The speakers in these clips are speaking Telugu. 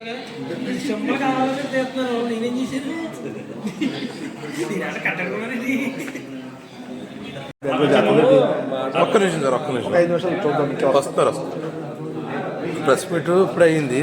చెంపలు కావాలని తీస్తున్నారు. నేనేం చేశాను? దీని కట్టడుకున్నానండి ఒక్క నిమిషం సార్ ఒక్క నిమిషం. వస్తారు వస్తారు. ప్రెస్ మీట్ ఇప్పుడు అయ్యింది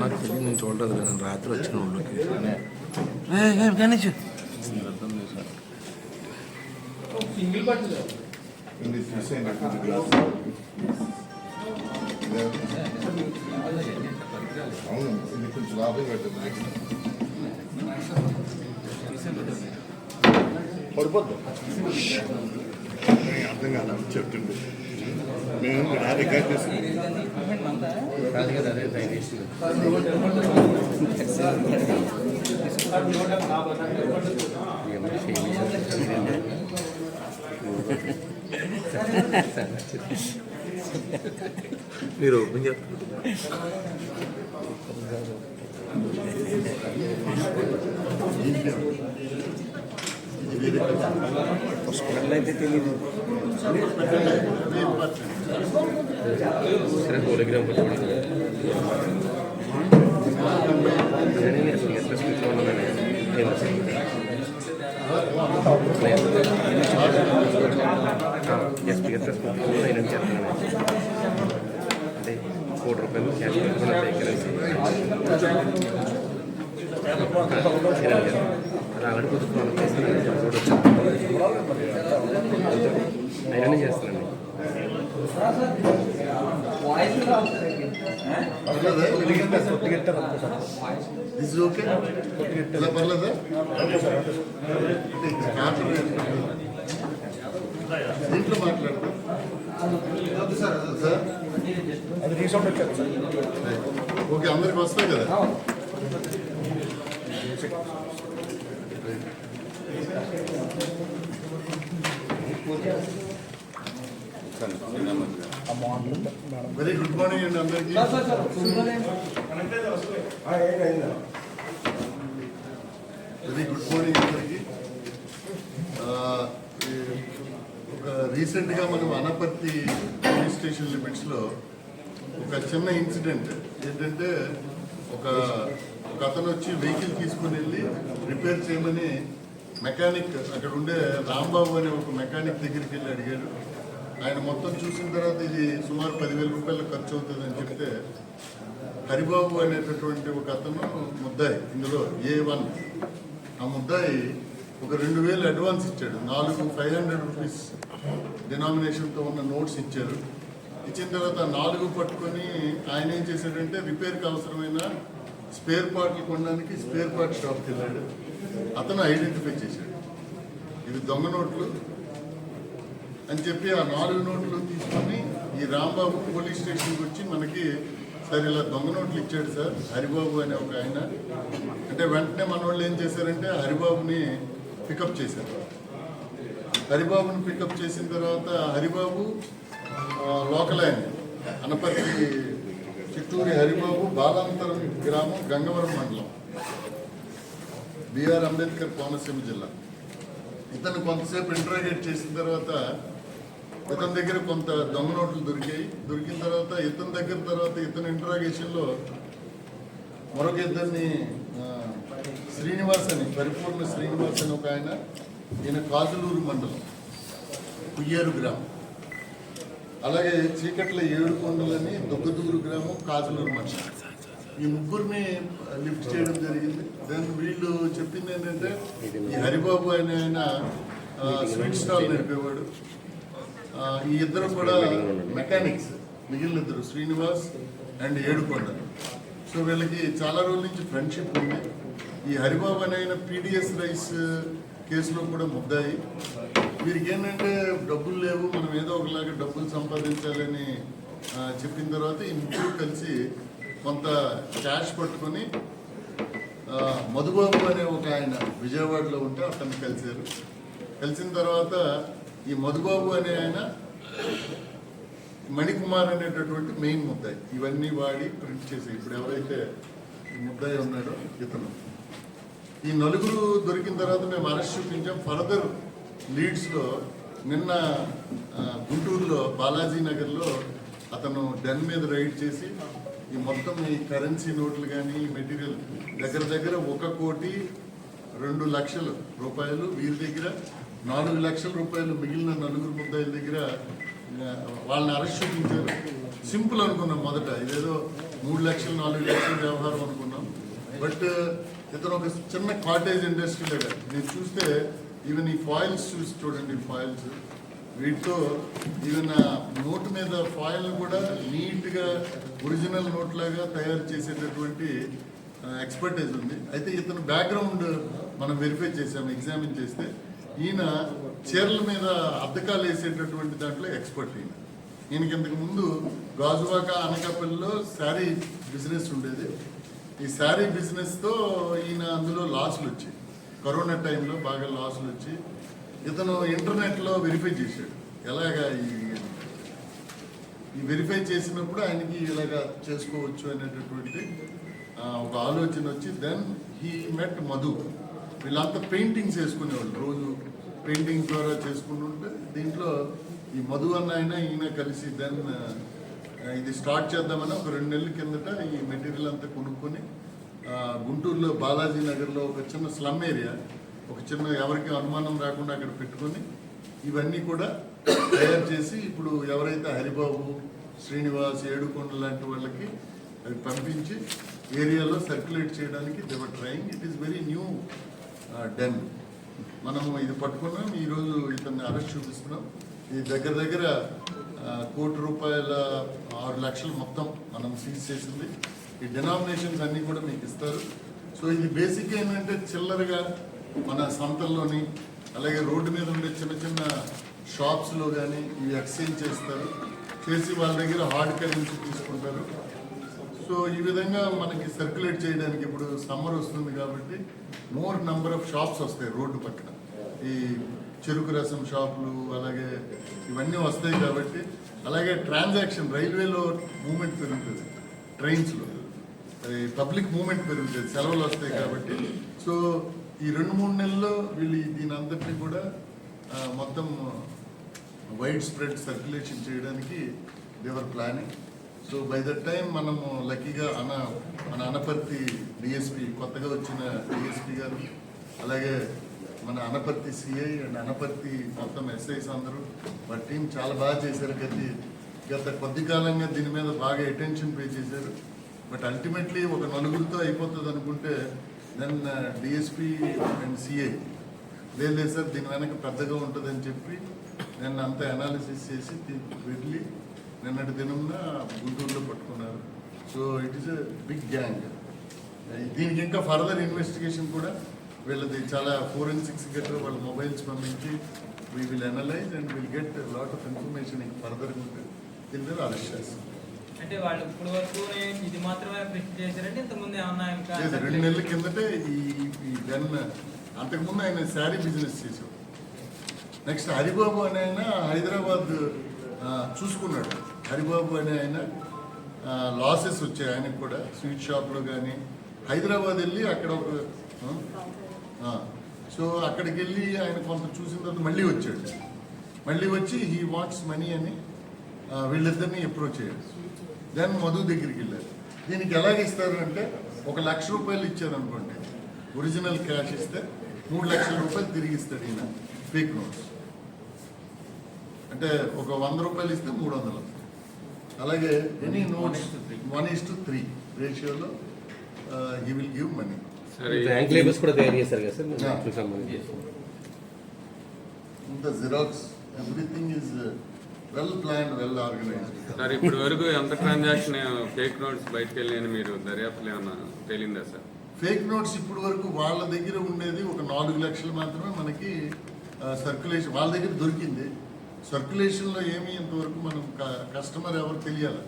నాకు తెలియదు నేను చూడలేదు నేను రాత్రి వచ్చిన ఊళ్ళోకి గణేష్ సింగిల్ అవును ఇది కొంచెం లాభం పడిపోద్దు అర్థం కాదు చెప్తుండే మేము రికార్డ్ చేసి మీరు ఓపెన్ చేస్తారు అయితే తెలియదు అంటే కోటి రూపాయలు క్యాష్ పెట్టుకున్న కరెన్సీ అది ఆల్రెడీ కుదుర్చుకోవాలి రోడ్ వచ్చాను అయినా చేస్తానండి దిస్ ఓకే ఇలా పర్లేదా దీంట్లో మాట్లాడతాం సార్ అది రీసౌండ్ వచ్చారు సార్ ఓకే అందరికి వస్తాయి కదా వెరీ గుడ్ మార్నింగ్ అండి అందరికీ. వెరీ గుడ్ మార్నింగ్ అందరికీ. రీసెంట్గా మనం అనపర్తి పోలీస్ స్టేషన్ లిమిట్స్లో ఒక చిన్న ఇన్సిడెంట్ ఏంటంటే ఒక ఒక అతను వచ్చి వెహికల్ తీసుకుని వెళ్ళి రిపేర్ చేయమని మెకానిక్ అక్కడ ఉండే రాంబాబు అనే ఒక మెకానిక్ దగ్గరికి వెళ్ళి అడిగాడు. ఆయన మొత్తం చూసిన తర్వాత ఇది సుమారు పదివేల రూపాయలు ఖర్చు అవుతుంది అని చెప్తే హరిబాబు అనేటటువంటి ఒక అతను ముద్దాయి ఇందులో ఏ వన్ ఆ ముద్దాయి ఒక రెండు వేలు అడ్వాన్స్ ఇచ్చాడు. నాలుగు ఫైవ్ హండ్రెడ్ రూపీస్ డినామినేషన్తో ఉన్న నోట్స్ ఇచ్చారు. ఇచ్చిన తర్వాత నాలుగు పట్టుకొని ఆయన ఏం చేశాడంటే రిపేర్కి అవసరమైన స్పేర్ పార్ట్లు కొనడానికి స్పేర్ పార్ట్ షాప్కి వెళ్ళాడు. అతను ఐడెంటిఫై చేశాడు. ఇవి దొంగ నోట్లు. అని చెప్పి ఆ నాలుగు నోట్లు తీసుకొని ఈ రాంబాబు పోలీస్ స్టేషన్కి వచ్చి మనకి సార్ ఇలా దొంగ నోట్లు ఇచ్చాడు సార్ హరిబాబు అనే ఒక ఆయన. అంటే వెంటనే మన వాళ్ళు ఏం చేశారంటే హరిబాబుని పికప్ చేశారు. హరిబాబుని పికప్ చేసిన తర్వాత హరిబాబు లోకల్ ఆయన అనపర్తి చిత్తూరి హరిబాబు బాలాంతరం గ్రామం గంగవరం మండలం బిఆర్ అంబేద్కర్ కోనసీమ జిల్లా. ఇతను కొంతసేపు ఇంటరాగేట్ చేసిన తర్వాత ఇతని దగ్గర కొంత దొంగ నోట్లు దొరికాయి. దొరికిన తర్వాత ఇతని దగ్గర తర్వాత ఇతని ఇంటరాగేషన్లో మరొక ఇద్దరిని శ్రీనివాస్ అని పరిపూర్ణ శ్రీనివాస్ అని ఒక ఆయన ఈయన కాజులూరు మండలం కుయ్యేరు గ్రామం. అలాగే చీకట్ల ఏడు కొండలని దొగ్గదూరు గ్రామం కాజులూరు మండలం. ఈ ముగ్గురిని లిఫ్ట్ చేయడం జరిగింది. దాన్ని వీళ్ళు చెప్పింది ఏంటంటే ఈ హరిబాబు అనే ఆయన స్వీట్ స్టాల్ నడిపేవాడు. ఈ ఇద్దరు కూడా మెకానిక్స్ మిగిలిన ఇద్దరు శ్రీనివాస్ అండ్ ఏడుకొండ. సో వీళ్ళకి చాలా రోజుల నుంచి ఫ్రెండ్షిప్ ఉంది. ఈ హరిబాబు అనే ఆయన పీడిఎస్ రైస్ కేసులో కూడా ముద్దాయి. వీరికి ఏంటంటే డబ్బులు లేవు. మనం ఏదో ఒకలాగా డబ్బులు సంపాదించాలని చెప్పిన తర్వాత ఈ ముగ్గురు కలిసి కొంత క్యాష్ పట్టుకొని మధుబాబు అనే ఒక ఆయన విజయవాడలో ఉంటే అతన్ని కలిశారు. కలిసిన తర్వాత ఈ మధుబాబు అనే ఆయన మణికుమార్ అనేటటువంటి మెయిన్ ముద్దాయి. ఇవన్నీ వాడి ప్రింట్ చేసి ఇప్పుడు ఎవరైతే ముద్దాయి ఉన్నాడో ఇతను. ఈ నలుగురు దొరికిన తర్వాత మేము అరెస్ట్ చూపించాం. ఫర్దర్ లీడ్స్లో నిన్న గుంటూరులో బాలాజీ నగర్లో అతను డెన్ మీద రైడ్ చేసి ఈ మొత్తం ఈ కరెన్సీ నోట్లు కానీ ఈ మెటీరియల్ దగ్గర దగ్గర ఒక కోటి రెండు లక్షలు రూపాయలు వీరి దగ్గర నాలుగు లక్షల రూపాయలు మిగిలిన నలుగురు ముద్దాయిల దగ్గర వాళ్ళని అరెస్ట్ చూపించారు సింపుల్ అనుకున్నాం మొదట. ఇదేదో మూడు లక్షలు నాలుగు లక్షల వ్యవహారం అనుకున్నాం. బట్ ఇతను ఒక చిన్న కాటేజ్ ఇండస్ట్రీ లాగా మీరు చూస్తే ఈవెన్ ఈ ఫాయిల్స్ చూసి చూడండి ఫాయిల్స్ వీటితో ఈవెన్ నోట్ మీద ఫాయిల్ కూడా నీట్గా ఒరిజినల్ నోట్ లాగా తయారు చేసేటటువంటి ఎక్స్పర్టైజ్ ఉంది. అయితే ఇతను బ్యాక్గ్రౌండ్ మనం వెరిఫై చేసాము ఎగ్జామిన్ చేస్తే ఈయన చీరల మీద అద్దకాలు వేసేటటువంటి దాంట్లో ఎక్స్పర్ట్ ఈయన. ఈయనకి ఇంతకు ముందు గాజువాక అనకాపల్లిలో శారీ బిజినెస్ ఉండేది. ఈ శారీ బిజినెస్తో ఈయన అందులో లాసులు వచ్చాయి. కరోనా టైంలో బాగా లాసులు వచ్చి ఇతను ఇంటర్నెట్లో వెరిఫై చేశాడు. ఎలాగా ఈ ఈ వెరిఫై చేసినప్పుడు ఆయనకి ఇలాగా చేసుకోవచ్చు అనేటటువంటి ఒక ఆలోచన వచ్చి దెన్ హీ మెట్ మధు. వీళ్ళంతా పెయింటింగ్స్ వేసుకునేవాళ్ళు. రోజు పెయింటింగ్ ద్వారా చేసుకుంటుంటే దీంట్లో ఈ మధు అన్న ఆయన ఈయన కలిసి దెన్ ఇది స్టార్ట్ చేద్దామని ఒక రెండు నెలల కిందట ఈ మెటీరియల్ అంతా కొనుక్కొని గుంటూరులో బాలాజీ నగర్లో ఒక చిన్న స్లమ్ ఏరియా ఒక చిన్న ఎవరికి అనుమానం రాకుండా అక్కడ పెట్టుకొని ఇవన్నీ కూడా తయారు చేసి ఇప్పుడు ఎవరైతే హరిబాబు శ్రీనివాస్ ఏడుకొండ లాంటి వాళ్ళకి అవి పంపించి ఏరియాలో సర్క్యులేట్ చేయడానికి they're trying. It is very new then మనము ఇది పట్టుకున్నాం ఈరోజు ఇతన్ని అరెస్ట్ చూపిస్తున్నాం. ఇది దగ్గర దగ్గర కోటి రూపాయల ఆరు లక్షలు మొత్తం మనం సీజ్ చేసింది. ఈ డినామినేషన్స్ అన్నీ కూడా మీకు ఇస్తారు. సో ఇది బేసిక్ ఏంటంటే చిల్లరగా మన సంతల్లోని అలాగే రోడ్డు మీద ఉండే చిన్న చిన్న షాప్స్లో కానీ ఇవి ఎక్స్చేంజ్ చేస్తారు. చేసి వాళ్ళ దగ్గర హార్డ్ కరెన్సీ తీసుకుంటారు. సో ఈ విధంగా మనకి సర్క్యులేట్ చేయడానికి ఇప్పుడు సమ్మర్ వస్తుంది కాబట్టి మోర్ నంబర్ ఆఫ్ షాప్స్ వస్తాయి రోడ్డు పక్కన. ఈ చెరుకు రసం షాపులు అలాగే ఇవన్నీ వస్తాయి కాబట్టి అలాగే ట్రాన్సాక్షన్ రైల్వేలో మూమెంట్ పెరుగుతుంది ట్రైన్స్లో పబ్లిక్ మూమెంట్ పెరుగుతుంది సెలవులు వస్తాయి కాబట్టి. సో ఈ రెండు మూడు నెలల్లో వీళ్ళు దీని అంతటిని కూడా మొత్తం వైడ్ స్ప్రెడ్ సర్క్యులేషన్ చేయడానికి they're planning so by that time మనము లక్కీగా అన మన అనపర్తి డిఎస్పి కొత్తగా వచ్చిన డిఎస్పి గారు అలాగే మన అనపర్తి సిఐ అండ్ అనపర్తి మొత్తం ఎస్ఐస్ అందరూ మా టీం చాలా బాగా చేశారు గతి. గత కొద్ది కాలంగా దీని మీద బాగా అటెన్షన్ పే చేశారు. బట్ అల్టిమేట్లీ ఒక నలుగురితో అయిపోతుంది అనుకుంటే then DSP uh, and CI లేదు లేదు సార్ దీని వెనక పెద్దగా ఉంటుందని చెప్పి నేను అంత అనాలిసిస్ చేసి వెళ్ళి నిన్నటి దినంన గుంటూరులో పట్టుకున్నారు. So it is a big gang దీనికి ఇంకా ఫర్దర్ ఇన్వెస్టిగేషన్ కూడా వీళ్ళది చాలా ఫోరెన్సిక్స్ గట్రా వాళ్ళ మొబైల్స్ పంపించి we will analyse and will get lot of information ఇంకా ఫర్దర్ ఉంటే దీని మీద అరెస్ట్ చేస్తాం అంటే వాళ్ళు ఇప్పుడు వరకు ఇది మాత్రమే ప్రెస్ చేశారంటే ఇంతకుముందు ఏమన్నా ఇంకా లేదు రెండు నెలల కిందటే ఈ ఈ గన్ అంతకుముందు ఆయన శారీ బిజినెస్ చేశాడు నెక్స్ట్ హరిబాబు అనే ఆయన హైదరాబాద్ చూసుకున్నాడు. హరిబాబు అనే ఆయన లాసెస్ వచ్చాయి ఆయనకు కూడా స్వీట్ షాప్లో కానీ హైదరాబాద్ వెళ్ళి అక్కడ ఒక సో అక్కడికి వెళ్ళి ఆయన కొంత చూసిన తర్వాత మళ్ళీ వచ్చాడు. మళ్ళీ వచ్చి హీ వాంట్స్ మనీ అని వీళ్ళిద్దరిని అప్రోచ్ అయ్యాడు. దాన్ని మధు దగ్గరికి వెళ్ళారు. దీనికి ఎలాగ ఇస్తారు అంటే ఒక లక్ష రూపాయలు ఇచ్చారనుకోండి ఒరిజినల్ క్యాష్ ఇస్తే మూడు లక్షల రూపాయలు తిరిగి ఇస్తాడు ఈయన. ఫేక్ నోట్స్ అంటే ఒక వంద రూపాయలు ఇస్తే మూడు వందలు. అలాగే any notes one is to three రేషియోలో he will give money bank labours కూడా తయారు చేస్తారు కదా సార్ Yeah. బ్యాంకుకి సంబంధించి. The Xerox, everything is uh, well plan well organised sir ఇప్పటి వరకు ఎంత ట్రాన్సాక్షన్ ఫేక్ నోట్స్ బయటకు వెళ్ళి మీరు దర్యాప్తులు ఏమన్నా తేలిందా సార్? ఫేక్ నోట్స్ ఇప్పుడు వరకు వాళ్ళ దగ్గర ఉండేది ఒక నాలుగు లక్షలు మాత్రమే మనకి సర్క్యులేషన్ వాళ్ళ దగ్గర దొరికింది. సర్క్యులేషన్లో ఏమి ఇంతవరకు మనం కస్టమర్ ఎవరు తెలియాలి?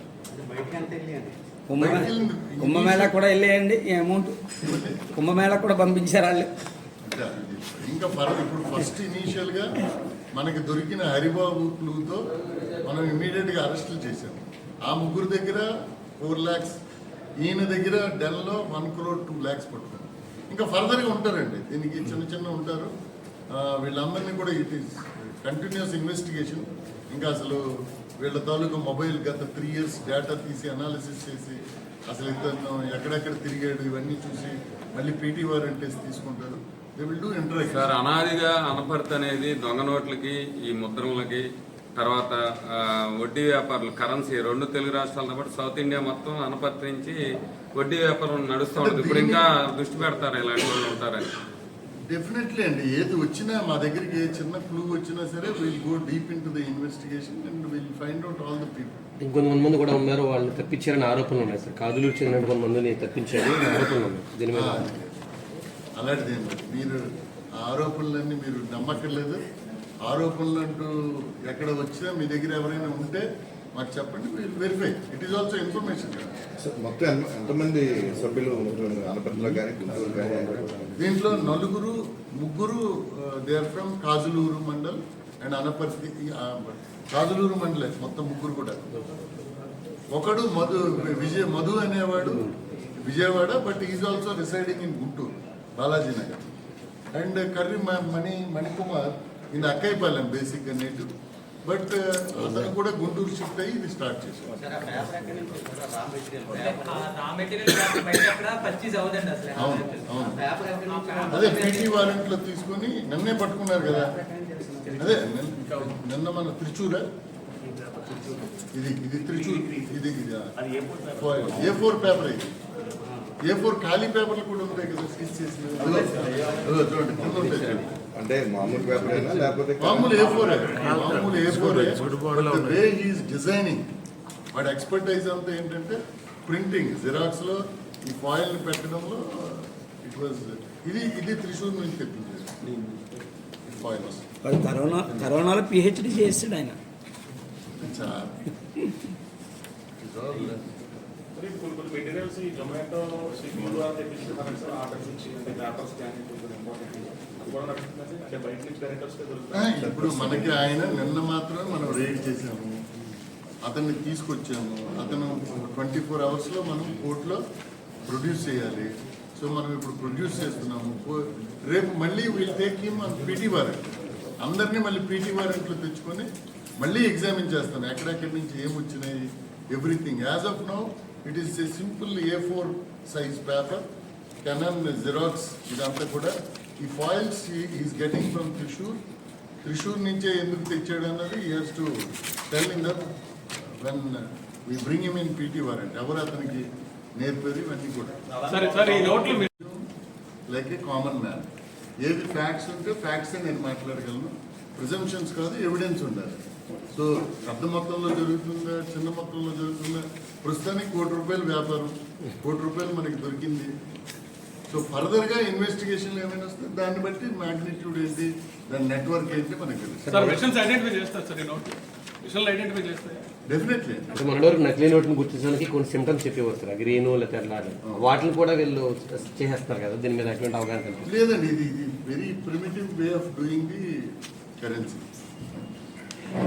కుంభమే కుంభమేళా కూడా వెళ్ళేయండి ఈ అమౌంట్ కుంభమేళా కూడా పంపించారు వాళ్ళు. ఇంకా ఫర్ ఇప్పుడు ఫస్ట్ ఇనీషియల్గా మనకి దొరికిన హరిబాబు క్లూతో మనం ఇమీడియట్గా అరెస్టులు చేసాం ఆ ముగ్గురు దగ్గర ఫోర్ ల్యాక్స్ ఈయన దగ్గర డెల్లో వన్ క్రోర్ టూ ల్యాక్స్ పట్టుకున్నాం ఇంకా ఫర్దర్గా ఉంటారండి. దీనికి చిన్న చిన్న ఉంటారు. ఆ, వీళ్ళందరినీ కూడా ఇట్ ఈస్ కంటిన్యూస్ ఇన్వెస్టిగేషన్. ఇంకా అసలు వీళ్ళ తాలూకు మొబైల్ గత త్రీ ఇయర్స్ డేటా తీసి అనాలిసిస్ చేసి అసలు ఇతను ఎక్కడెక్కడ తిరిగాడు ఇవన్నీ చూసి మళ్ళీ పీటీ వారంటీస్ తీసుకుంటారు. They will do interact sir అనాదిగా అనపర్తి అనేది దొంగ నోట్లకి ఈ ముద్రములకి తర్వాత వడ్డీ వ్యాపారులు కరెన్సీ రెండు తెలుగు రాష్ట్రాలతో పాటు సౌత్ ఇండియా మొత్తం అనపర్తి నుంచి వడ్డీ వ్యాపారం నడుస్తూ ఉంటుంది. ఇప్పుడు ఇంకా దృష్టి పెడతారు ఇలాంటి వాళ్ళు ఉంటారని. డెఫినెట్లీ అండి. ఏది వచ్చినా మా దగ్గరికి ఏ చిన్న క్లూ వచ్చినా సరే will go deep into the investigation and will find out all the people ఇంకొంతమంది మంది కూడా ఉన్నారు. వాళ్ళు తప్పించారని ఆరోపణలు ఉన్నాయి సార్. కాదులూరు చెందిన కొంతమందిని తప్పించారు ఆరోపణలు ఉన్నాయి. దీని మీద అలాంటిది మీరు ఆ ఆరోపణలన్నీ మీరు నమ్మక్కర్లేదు. ఆరోపణలు అంటూ ఎక్కడ వచ్చినా మీ దగ్గర ఎవరైనా ఉంటే మాకు చెప్పండి verify it is also information మొత్తం ఎంత- ఎంతమంది సభ్యులు ఆనపత్రిలో కానీ గుంటూరు కానీ? దీంట్లో నలుగురు ముగ్గురు they are from Kajuluru mandal and Anaparthi Kajuluru మండలే మొత్తం ముగ్గురు కూడా. ఒకడు మధు విజయ మధు అనేవాడు Vijayawada but is also residing in Guntur Balaji Nagar and Karri Mani Manikumar in Akkaipalem basic native but అతను కూడా గుంటూరు షిఫ్ట్ అయ్యి ఇది స్టార్ట్ చేశారు అదే పీటీ వారెంట్లో తీసుకొని నన్నే పట్టుకున్నారు కదా అదే నిన్న- మన త్రిచూరా ఇది ఇది త్రిచూర్ ఇది ఇది ఏ ఫోర్ పేపర్ ఇది ఏ ఫోర్ ఖాళీ పేపర్లు కూడా ఉంటాయి కదా స్టిచ్ చేసిన చూడండి. అంటే మామూలు పేపర్ అయినా లేకపోతే మామూలు ఏ. ఫోర్ మామూలు A. Four way he's designing వాడి ఎక్స్పర్టైజ్ అంతా ఏంటంటే ప్రింటింగ్ జిరాక్స్లో ఈ ఫాయిల్ని పెట్టడంలో ఇట్ వాజ్ ఇది ఇది త్రిశూర్ నుంచి తెప్పించారు ఫాయిల్ వాడు కరోనా కరోనాలో పిహెచ్డి చేస్తాడు ఆయన. మెటీరియల్స్ ఈ జొమాటో స్విగ్గీ ద్వారా తెప్పిస్తున్నారు సార్ ఆర్డర్ నుంచి అంటే పేపర్స్ కానీ కొంచెం ఇంపార్టెంట్ బయట ఇప్పుడు మనకి ఆయన నిన్న మాత్రమే మనం రేడ్ చేసాము అతన్ని తీసుకొచ్చాము. అతను ట్వంటీ ఫోర్ అవర్స్లో మనం కోర్టులో ప్రొడ్యూస్ చేయాలి. సో మనం ఇప్పుడు ప్రొడ్యూస్ చేస్తున్నాము. రేపు మళ్ళీ వీళ్ళు టేక్ హిమ్ పీటీ వారెంట్ అందరినీ మళ్ళీ పీటీ వారెంట్లో తెచ్చుకొని మళ్ళీ ఎగ్జామిన్ చేస్తాను. ఎక్కడెక్కడి నుంచి ఏం వచ్చినాయి everything as of now it is a simple A four size paper Canon Xerox ఇదంతా కూడా ఈ foils is getting from Thrissur Thrissur నుంచే ఎందుకు తెచ్చాడు అన్నది he's to tell in that when we bring him in PT warrant ఎవరు అతనికి నేర్పేది ఇవన్నీ కూడా. ఈ లైక్ ఏ కామన్ మ్యాన్ ఏది ఫ్యాక్ట్స్ ఉంటే ఫ్యాక్ట్సే నేను మాట్లాడగలను. ప్రిజంప్షన్స్ కాదు ఎవిడెన్స్ ఉండాలి. సో పెద్ద మొత్తంలో జరుగుతుందా చిన్న మొత్తంలో జరుగుతుందా? ప్రస్తుతానికి కోటి రూపాయలు వ్యాపారం. కోటి రూపాయలు మనకి దొరికింది. సో ఫర్దర్గా ఇన్వెస్టిగేషన్ ఏమైనా వస్తే దాన్ని బట్టి మ్యాగ్నిట్యూడ్ ఏంటి దాని నెట్వర్క్ ఏంటి మనకి డెఫినెట్లీ అంటే మన వరకు నకిలీ నోట్ని గుర్తించడానికి కొన్ని సిమ్టమ్స్ చెప్పేవారు సార్ గ్రీన్ లేకపోతే అట్లా వాటిని కూడా వీళ్ళు చేసేస్తారు కదా దీని మీద ఎటువంటి అవగాహన లేదండి ఇది ఇది very primitive way of doing the currency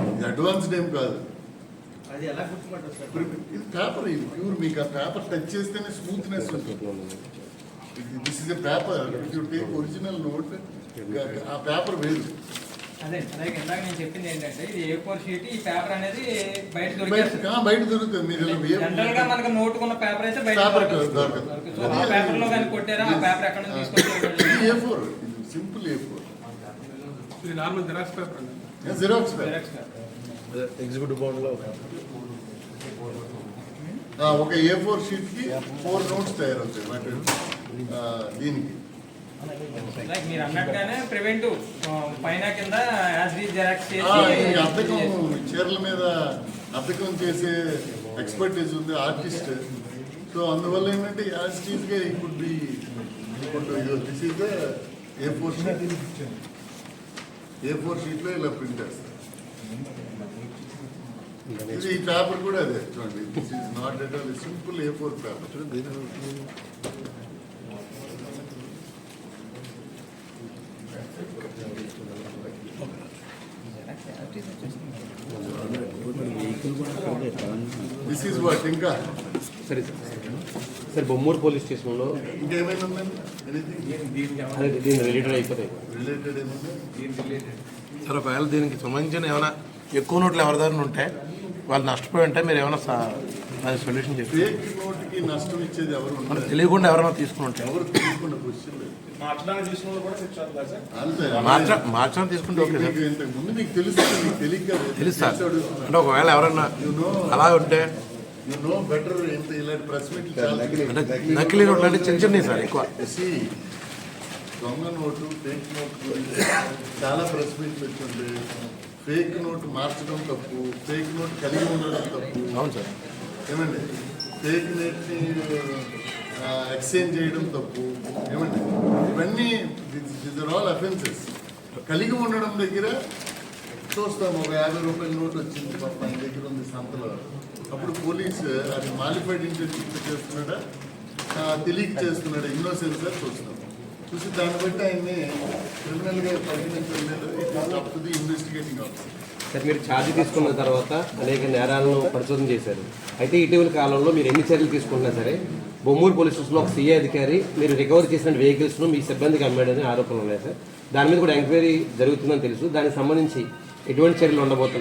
ఇది అడ్వాన్స్డ్ ఏం కాదు. అది ఎలా Primi- ఇది పేపర్ ఇది ప్యూర్ మీకు ఆ పేపర్ టచ్ చేస్తేనే స్మూత్నెస్ ఉంటుంది. This is a paper you take original note ఆ పేపర్ వేరు. అదే ఇందాక నేను చెప్పింది ఏంటంటే ఇది ఏ ఫోర్ షీట్ ఈ పేపర్ అనేది బయట బయట దొరుకుతుంది. మీరు జనరల్గా మనకు పేపర్ అయితే బయట పేపర్ దొరకదు. ఆ పేపర్లో కానీ కొట్టారా? ఆ పేపర్ ఎక్కడ నుంచి తీసుకొచ్చారు? ఇది A four simple A four ఇది నార్మల్ జిరాక్స్ పేపర్ అండి. జిరాక్స్ పేపర్ ఎగ్జిక్యూటివ్ బోర్డులో ఆ, ఒక ఏ ఫోర్ షీట్కి ఫోర్ నోట్స్ తయారవుతాయి. వాటి దీనికి. లైక్ మీరు అన్నట్టుగానే ప్రివెంటివ్ పైన కింద అద్దకం చీరల మీద అద్దకం చేసే ఎక్స్పర్టీస్ ఉంది ఆర్టిస్ట్ సో అందువల్ల ఏంటంటే యాజ్గా ఈ could be this is the A four sheet A four షీట్లో ఇలా ప్రింట్ చేస్తారు. ఇది ఈ పేపర్ కూడా అదే చూడండి. This is not at all simple A four paper. This is what ఇంకా సరే సార్. సార్ బొమ్మూరు పోలీస్ స్టేషన్లో ఇంకేమైనా రిలేటెడ్ అయిపోతాయి. రిలేటెడ్ ఏముంది? సార్ ఒకవేళ దీనికి సంబంధించిన ఏమైనా ఎక్కువ నోట్లు ఎవరి దగ్గర ఉంటే వాళ్ళు నష్టపోయి ఉంటే మీరు ఏమైనా సొల్యూషన్ చెప్పి నష్టం ఇచ్చేది ఎవరు మనకు తెలియకుండా ఎవరైనా తీసుకుని ఎవరు తీసుకున్న క్వశ్చన్ లేదు. మార్చడానికి తీసుకున్న వాళ్ళు కూడా శిక్ష అవుతుందా సార్? అంతే. మార్చ మార్చడం తీసుకుంటే ఓకే సార్. మీకు ఇంతకు ముందు మీకు తెలుసు మీకు తెలియక తెలుసు సార్. అంటే ఒకవేళ ఎవరన్నా అలా ఉంటే యు నో బెటర్ ఇంత ఇలాంటి ప్రెస్ మీట్ చాలా అంటే నకిలీ నోట్లు అంటే చిన్న చిన్నవి సార్ ఎక్కువ. దొంగ నోటు ఫేక్ నోట్ చాలా ప్రెస్ మీట్లు వచ్చింది ఫేక్ నోట్ మార్చడం తప్పు ఫేక్ నోట్ కలిగి ఉండడం తప్పు. అవును సార్. ఏమండి? ఫేక్ నెట్ని ఎక్స్చేంజ్ చేయడం తప్పు. ఏమంటే ఇవన్నీ దిస్ ఆర్ ఆల్ అఫెన్సెస్ కలిగి ఉండడం దగ్గర చూస్తాం ఒక యాభై రూపాయల నోట్ వచ్చింది పాప మన దగ్గర ఉంది సంతలో. అప్పుడు పోలీస్ అది మాలిఫైడ్ ఇంటెన్షన్ చేస్తున్నాడా? తెలియక చేస్తున్నాడా? ఇన్నోసెన్స్ సార్ చూస్తాం. చూసి దాన్ని బట్టి ఆయన్ని క్రిమినల్గా పరిగణించడం లేదు. It is up to the investigating officer sir మీరు ఛార్జ్ తీసుకున్న తర్వాత అనేక నేరాలను పరిశోధన చేశారు. అయితే ఇటీవల కాలంలో మీరు ఎన్ని చర్యలు తీసుకున్నా సరే బొమ్మూరు పోలీస్ స్టేషన్లో ఒక సీఏ అధికారి మీరు రికవర్ చేసిన వెహికల్స్ను మీ సిబ్బందికి అమ్మాడని ఆరోపణలు ఉన్నాయి సార్. దాని మీద కూడా ఎంక్వైరీ జరుగుతుందని తెలుసు. దానికి సంబంధించి ఎటువంటి చర్యలు ఉండబోతున్నాయి?